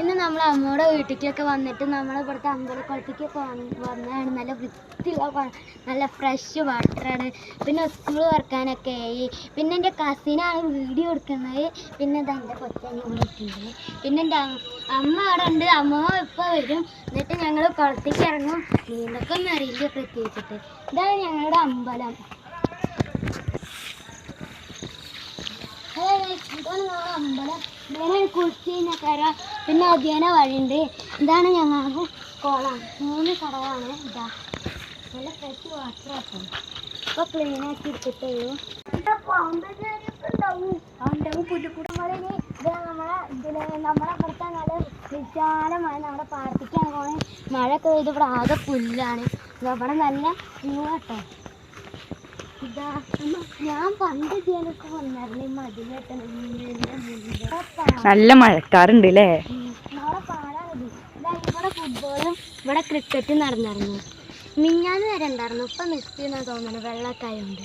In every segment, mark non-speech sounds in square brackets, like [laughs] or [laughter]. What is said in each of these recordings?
ഇന്ന് നമ്മൾ അമ്മയുടെ വീട്ടിലേക്കൊക്കെ വന്നിട്ട് നമ്മൾ ഇവിടുത്തെ അമ്പലക്കുളത്തേക്കൊക്കെ വന്നതാണ്. നല്ല വൃത്തിയുള്ള നല്ല ഫ്രഷ് വാട്ടറാണ് പിന്നെ സ്കൂൾ തുറക്കാനൊക്കെ ആയി. പിന്നെ എന്റെ കസിനാണ് വീഡിയോ എടുക്കുന്നത്. പിന്നെ ഇതാ എന്റെ കൊച്ചനെ എത്തിയത് പിന്നെ എന്റെ അമ്മ അവിടെ ഉണ്ട്. അമ്മ ഇപ്പോൾ വരും. എന്നിട്ട് ഞങ്ങൾ കുളത്തേക്ക് ഇറങ്ങും. നീന്തൊക്കെ ഒന്നും അറിയില്ല പ്രത്യേകിച്ചിട്ട്. ഇതാണ് ഞങ്ങളുടെ അമ്പലം അതെ, ഇതാണ് അമ്പലം ഇങ്ങനെ കുളിച്ചിനക്കര പിന്നെ അധ്യയന വഴിയുണ്ട് ഇതാണ് ഞങ്ങളുടെ കുളം മൂന്ന് കടവാണ് ഇതാ നല്ല ഫ്രഷ് വാട്ടർ ആക്കും ഇപ്പൊ ക്ലീൻ ആക്കി എടുത്തിട്ടുള്ളൂ നമ്മളെ ഇതിൽ നമ്മളെ നമ്മുടെ പാർട്ടിക്കാണ് പോണേ മഴയൊക്കെ പെയ്ത് ഇവിടെ ആകെ പുല്ലാണ് ഇവിടെ നല്ല വ്യൂ ആട്ടോ ഇതാ അമ്മ, ഞാൻ പണ്ട് ഇതിലൊക്കെ വന്നായിരുന്നു ഈ മതിലെട്ട നല്ല മഴക്കാറുണ്ട് അല്ലേ ഇവിടെ ഫുട്ബോളും ഇവിടെ ക്രിക്കറ്റും നടന്നിരുന്നു മിഞ്ഞാന്ന് വരെ ഉണ്ടായിരുന്നു. ഇപ്പൊ നിർത്തി എന്നാ തോന്നുന്നു. വെള്ളക്കായുണ്ട്.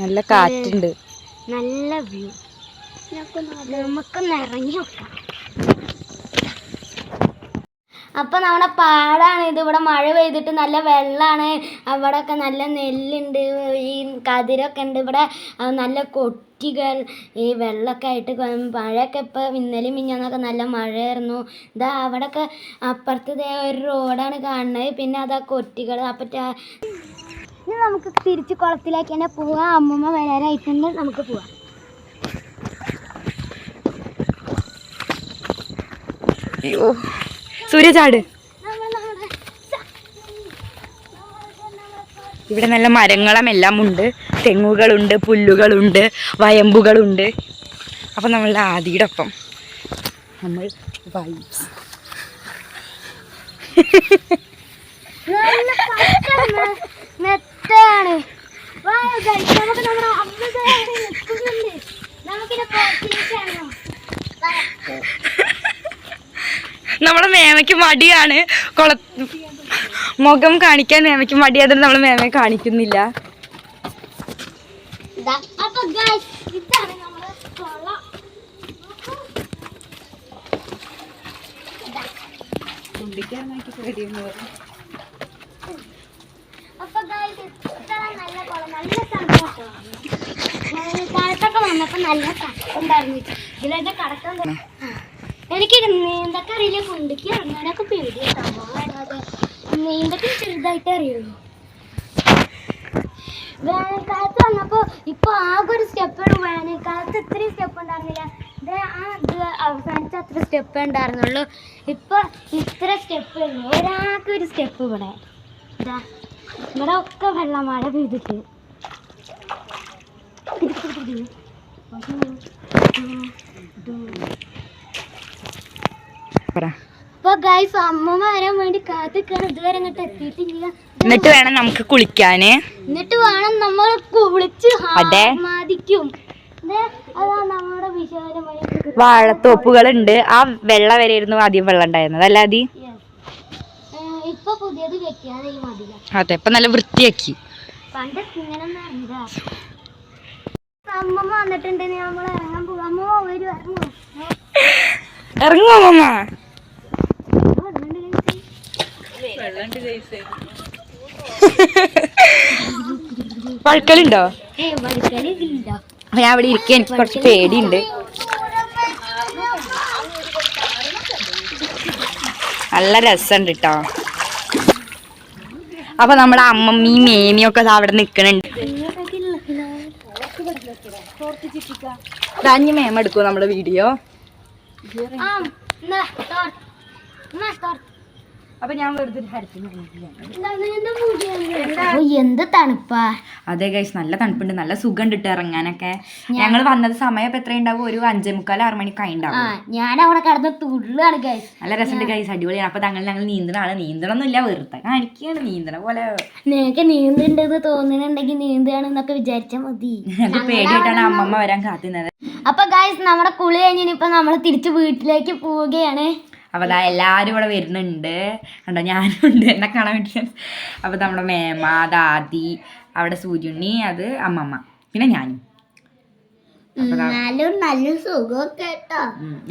നല്ല കാറ്റുണ്ട്. നല്ല വ്യൂ. നമുക്കൊന്ന് ഇറങ്ങി നോക്കാം. അപ്പൊ നമ്മുടെ പാടാണ് ഇത്. ഇവിടെ മഴ പെയ്തിട്ട് നല്ല വെള്ളമാണ് അവിടെയൊക്കെ നല്ല നെല്ലുണ്ട്. ഈ കതിരൊക്കെ ഉണ്ട്. ഇവിടെ നല്ല കൊട്ടികൾ ഈ വെള്ളമൊക്കെ ആയിട്ട് മഴയൊക്കെ ഇപ്പോൾ ഇന്നലെയും മിഞ്ഞാന്നൊക്കെ നല്ല മഴയായിരുന്നു. ഇതാ അവിടെയൊക്കെ അപ്പുറത്ത് ഒരു റോഡാണ് കാണുന്നത്. പിന്നെ അതാ കൊട്ടികൾ. അപ്പം ഇനി നമുക്ക് തിരിച്ച് കുളത്തിലേക്ക് തന്നെ പോവാം. അമ്മമ്മ വരാറായിട്ടുണ്ട് നമുക്ക് പോവാം. അയ്യോ. സൂര്യചാട്. ചാട് ഇവിടെ നല്ല മരങ്ങളും എല്ലാം ഉണ്ട്. തെങ്ങുകളുണ്ട് പുല്ലുകളുണ്ട് വയമ്പുകളുണ്ട്. അപ്പം നമ്മളുടെ ആദിയുടെ ഒപ്പം നമ്മൾ വൈബ്സ് പച്ച മെ- മെത്തയാണ് വാ, guys, നമുക്ക് നമ്മുടെ അമ്മ ദേ അവിടെ നിൽക്കുന്നുണ്ട് നമുക്കിത് പുറത്തേക്കാണോ നമ്മുടെ മേമയ്ക്ക് മടിയാണ്. കുള മുഖം കാണിക്കാൻ മേമയ്ക്ക് മടിയായതുകൊണ്ട് നമ്മൾ മേമയെ കാണിക്കുന്നില്ല. കാലത്തൊക്കെ വന്നപ്പോ നല്ല തണുപ്പുണ്ടായിരുന്നു. ഇതിലെന്റെ കടക്കാൻ. എനിക്ക് നീന്തൊക്കെ അറിയില്ല കുണ്ടിക്ക് ഇറങ്ങാനൊക്കെ പേടി. സംഭവം നീന്തൊക്കെ ചെറുതായിട്ട് അറിയുള്ളൂ. വേനൽക്കാലത്ത് വന്നപ്പോ ഇപ്പൊ ആകെ ഒരു സ്റ്റെപ്പ് വേനൽക്കാലത്ത് ഇത്രയും സ്റ്റെപ്പ് ഉണ്ടായിരുന്നില്ല. ഇത് ആ അവസാനിച്ച അത്ര സ്റ്റെപ്പ് ഉണ്ടായിരുന്നുള്ളൂ. ഇപ്പൊ ഇത്ര സ്റ്റെപ്പ് ഒരാൾക്ക് ഒരു സ്റ്റെപ്പ് ഇവിടെ. ഇതാ ഇവിടെ ഒക്കെ വെള്ളം മഴ പെയ്തിട്ട്. ഇപ്പൊ ഗൈസ് അമ്മ വരാൻ വേണ്ടി കാത്തിക്കാണ് ഇതുവരെ അങ്ങോട്ട് എത്തിയിട്ടില്ല. എന്നിട്ട് വേണം നമുക്ക് കുളിക്കാന്. എന്നിട്ട് വേണം നമ്മൾ കുളിച്ച് വിശാലമായ വാഴത്തോപ്പുകളുണ്ട്. ആ വെള്ള വരെയായിരുന്നു ആദ്യം വെള്ളം ഉണ്ടായിരുന്നത്. അല്ല അതി അതെ ഇപ്പൊ നല്ല വൃത്തിയാക്കി. പോവാ. അമ്മ വരൂ ഇറങ്ങോ ഇറങ്ങുമോ മമ്മ വഴുക്കലുണ്ടോ ഞാൻ അവിടെ ഇരിക്കാൻ എനിക്ക് കുറച്ച് പേടിയുണ്ട് നല്ല രസമുണ്ട് കേട്ടോ അപ്പൊ നമ്മുടെ അമ്മമ്മീ മേമിയും ഒക്കെ അവിടെ നിക്കണുണ്ട് ധാന്യ മേമ എടുക്കുമോ നമ്മുടെ വീഡിയോ അപ്പൊ ഞാൻ വെറുതെ ഒരു എന്ത്? തണുപ്പാ. അതെ ഗൈസ് നല്ല തണുപ്പുണ്ട്. നല്ല സുഖം ഇട്ട് ഇറങ്ങാനൊക്കെ. ഞങ്ങൾ വന്നത് സമയം ഇപ്പൊ എത്ര ഉണ്ടാവും? ഒരു അഞ്ചേ മുക്കാൽ ആറ് മണിക്കായി ആ ഉണ്ടാവും ഞാൻ അവിടെ കടന്ന് തുള്ളാണ് ഗൈസ് നല്ല രസമുണ്ട് ഗൈസ് അടിപൊളിയാണ്. അപ്പൊ തങ്ങൾ ഞങ്ങൾ നീന്തണാണ് നീന്തണമൊന്നുമില്ല വെറുതെ കാണിക്കുകയാണ് നീന്തണ പോലെ. നിനക്ക് നീന്തണ്ടെന്ന് തോന്നുന്നുണ്ടെങ്കിൽ നീന്തുകയാണെന്നൊക്കെ വിചാരിച്ചാൽ മതി. പേടിയിട്ടാണ് അമ്മമ്മ വരാൻ കാത്തുന്നത് അപ്പൊ ഗൈസ് നമ്മുടെ കുളി കഴിഞ്ഞിപ്പോ നമ്മൾ തിരിച്ചു വീട്ടിലേക്ക് പോവുകയാണ്. അപ്പൊ അതാ എല്ലാരും ഇവിടെ വരുന്നുണ്ട്. കണ്ടോ ഞാനും ഉണ്ട് എന്നെ കാണാൻ വേണ്ടി അപ്പൊ നമ്മുടെ മേമ ദാദി അവിടെ സൂര്യണ്ണി അത് അമ്മമ്മ പിന്നെ ഞാനും.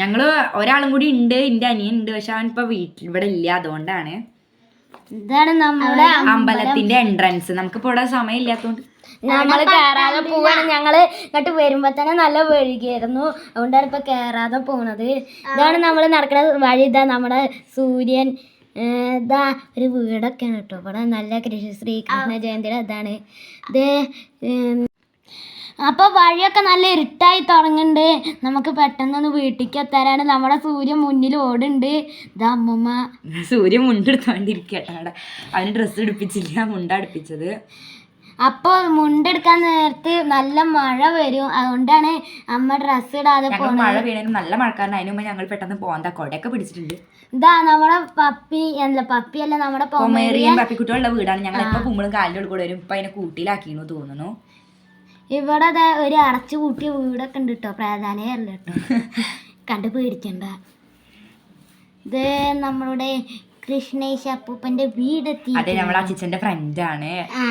ഞങ്ങൾ ഒരാളും കൂടി ഉണ്ട് എന്റെ അനിയൻ ഉണ്ട് പക്ഷെ അവൻ ഇപ്പൊ വീട്ടിൽ ഇവിടെ ഇല്ല അതുകൊണ്ടാണ്. ഇതാണ് നമ്മുടെ അമ്പലത്തിന്റെ എൻട്രൻസ് നമുക്കിപ്പോ ഇവിടെ സമയം ഇല്ലാത്തോണ്ട് ഞങ്ങൾ കേറാതെ പോവാണ്. ഞങ്ങൾ ഇങ്ങോട്ട് വരുമ്പോ തന്നെ നല്ല വഴുകിയായിരുന്നു അതുകൊണ്ടാണ് ഇപ്പൊ കേറാതെ പോണത്. ഇതാണ് നമ്മൾ നടക്കുന്ന വഴി. ഇതാ നമ്മുടെ സൂര്യൻ ഇതാ ഒരു വീടൊക്കെയാണ് കേട്ടോ. ഇവിടെ നല്ല കൃഷി ശ്രീകൃഷ്ണ ജയന്തിയുടെ ഇതാണ്. ഇത് അപ്പോൾ അപ്പൊ വഴിയൊക്കെ നല്ല ഇരുട്ടായി തുടങ്ങുന്നുണ്ട് നമുക്ക് പെട്ടെന്നൊന്ന് വീട്ടിലേക്ക് എത്താനാണ്. നമ്മുടെ സൂര്യൻ മുന്നിൽ ഓടുണ്ട്. ഇതാ അമ്മമ്മ. സൂര്യൻ മുണ്ടെടുത്തോണ്ടിരിക്കട്ടെ അവിടെ. അവന് ഡ്രസ്സ് എടുപ്പിച്ചില്ല മുണ്ട അടുപ്പിച്ചത്. അപ്പോൾ മുണ്ടെടുക്കാൻ നേരത്ത് നല്ല മഴ വരും. അതുകൊണ്ടാണ് അമ്മ ഡ്രസ്സ് ഇടാതെ ഞങ്ങൾ മഴ വീണാലും നല്ല മഴക്കാരൻ അതിന് മുമ്പ് ഞങ്ങൾ പെട്ടെന്ന് പോകാൻ കൊടയൊക്കെ പിടിച്ചിട്ടുണ്ട്. ഇതാ നമ്മുടെ പപ്പി അല്ല പപ്പി അല്ല നമ്മുടെ പൊമേറിയൻ വീടാണ്. ഞങ്ങൾ എപ്പോ കുമ്പളും കാലിന്റെ കൂടെ വരും. ഇപ്പൊ അതിനെ കൂട്ടിയിലാക്കിയെന്ന് തോന്നുന്നു. ഇവിടെ ദേ ഒരു അടച്ചു കൂട്ടിയ വീടൊക്കെ ഉണ്ട് കേട്ടോ പ്രാധാന്യമല്ല കേട്ടോ [laughs] കണ്ടു പേടിക്കണ്ട. ഇത് നമ്മളുടെ കൃഷ്ണേശ് അപ്പൂപ്പന്റെ വീടെത്തി അതെ അച്ഛന്റെ അച്ഛന്റെ ഫ്രണ്ടാണ് ആ.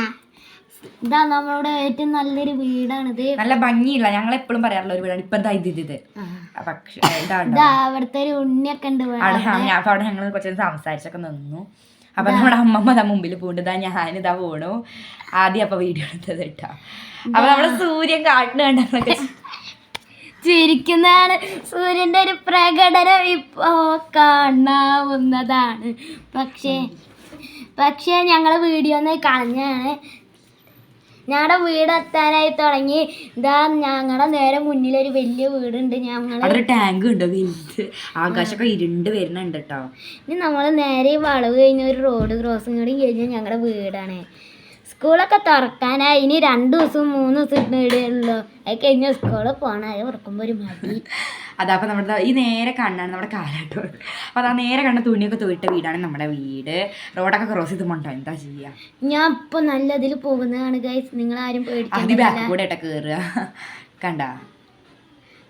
ഇതാ നമ്മളുടെ ഏറ്റവും നല്ലൊരു വീടാണിത്. നല്ല ഭംഗിയില്ല ഞങ്ങൾ എപ്പോഴും പറയാറുള്ള ഒരു വീടാണ്. ഇപ്പൊ എന്താ ഇത് ഇത് ഇത്. പക്ഷെ ഇതാ അവിടുത്തെ ഒരു ഉണ്ണിയൊക്കെ ഉണ്ട്. അവിടെ ഞങ്ങൾ കുറച്ച് സംസാരിച്ചൊക്കെ നിന്നു. അപ്പൊ നമ്മുടെ അമ്മമ്മ ദാ മുമ്പിൽ പോണ്ട് ഇതാ ഞാനിതാ പോണു ആദ്യം അപ്പൊ വീഡിയോ എടുത്തത് കേട്ടോ. അപ്പൊ നമ്മുടെ സൂര്യൻ കാട്ടിന് കണ്ടൊക്കെ ചിരിക്കുന്നതാണ്. സൂര്യന്റെ ഒരു പ്രകടനം ഇപ്പോ കാണാവുന്നതാണ്. പക്ഷേ പക്ഷേ ഞങ്ങൾ വീഡിയോ ഒന്ന് കളഞ്ഞാണ് ഞങ്ങളുടെ വീട് എത്താനായി തുടങ്ങി. ഇതാ ഞങ്ങളുടെ നേരെ മുന്നിൽ ഒരു വലിയ വീടുണ്ട്. ഞങ്ങൾ അവിടെ ടാങ്ക് ഉണ്ട് വലുത്. ആകാശമൊക്കെ ഇരുണ്ട് വരുന്നുണ്ട് കേട്ടോ ഇനി നമ്മൾ നേരെ വളവ് കഴിഞ്ഞ ഒരു റോഡ് ക്രോസിങ് കൂടി കഴിഞ്ഞാൽ ഞങ്ങളുടെ വീടാണ്. സ്കൂളൊക്കെ തുറക്കാനായി. ഇനി രണ്ട് ദിവസം മൂന്ന് ദിവസം ഇടുള്ളൂ അത് കഴിഞ്ഞ സ്കൂളിൽ പോകണം അത് ഉറക്കുമ്പോൾ ഒരു മടി. അതപ്പോൾ നമ്മുടെ ഈ നേരെ കണ്ണാണ് നമ്മുടെ കാലാട്ടോ. അപ്പോൾ അതാ നേരെ കണ്ട തുണിയൊക്കെ തൊയിട്ട വീടാണ് നമ്മുടെ വീട്. റോഡൊക്കെ ക്രോസ് ചെയ്ത് കൊണ്ടോ? എന്താ ചെയ്യുക ഞാൻ ഇപ്പോൾ നല്ല ഇതിൽ പോകുന്നതാണ് ഗൈസ് നിങ്ങൾ ആരും പേടിക്കാൻ കൂടെ കയറുക കണ്ട?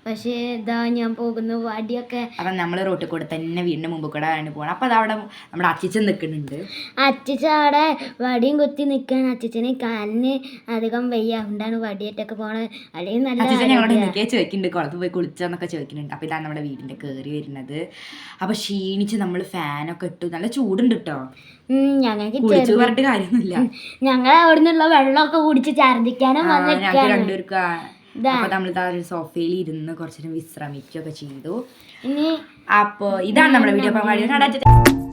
പക്ഷേ ഇതാ ഞാൻ പോകുന്ന വടിയൊക്കെ അപ്പം നമ്മൾ റോട്ടിൽ കൂടെ തന്നെ വീടിന്റെ മുമ്പ് കൂടെ ആണ് പോകണം അപ്പോൾ അതവിടെ നമ്മുടെ അച്ചിച്ചൻ നിൽക്കുന്നുണ്ട്. അച്ചിച്ച അവിടെ വടിയും കുത്തി നിൽക്കാൻ അച്ചിച്ചന് കാലിന് അധികം വയ്യ. അതുകൊണ്ടാണ് വടിയായിട്ടൊക്കെ പോണത്. അല്ലെങ്കിൽ നല്ല ഞങ്ങളോട് ചോദിക്കുന്നുണ്ട്. കുളത്ത് പോയി കുളിച്ചെന്നൊക്കെ ചോദിക്കുന്നുണ്ട്. അപ്പോൾ ഇതാണ് നമ്മുടെ വീടിന്റെ കയറി വരുന്നത്. അപ്പോൾ ക്ഷീണിച്ച് നമ്മൾ ഫാനൊക്കെ ഇട്ടു. നല്ല ചൂടുണ്ട് കേട്ടോ ഞങ്ങൾക്ക് ഞങ്ങളെ കാര്യമൊന്നുമില്ല. ഞങ്ങൾ അവിടെ നിന്നുള്ള വെള്ളമൊക്കെ കുടിച്ച് ഛർദിക്കാനും ആ, ഞങ്ങൾക്ക് നമ്മൾ ഇതാ. ഒരു സോഫയിൽ ഇരുന്ന് കുറച്ചു വിശ്രമിക്കുകയൊക്കെ ചെയ്തു. ഇനി അപ്പോൾ ഇതാണ് നമ്മുടെ വീഡിയോ അപ്പോൾ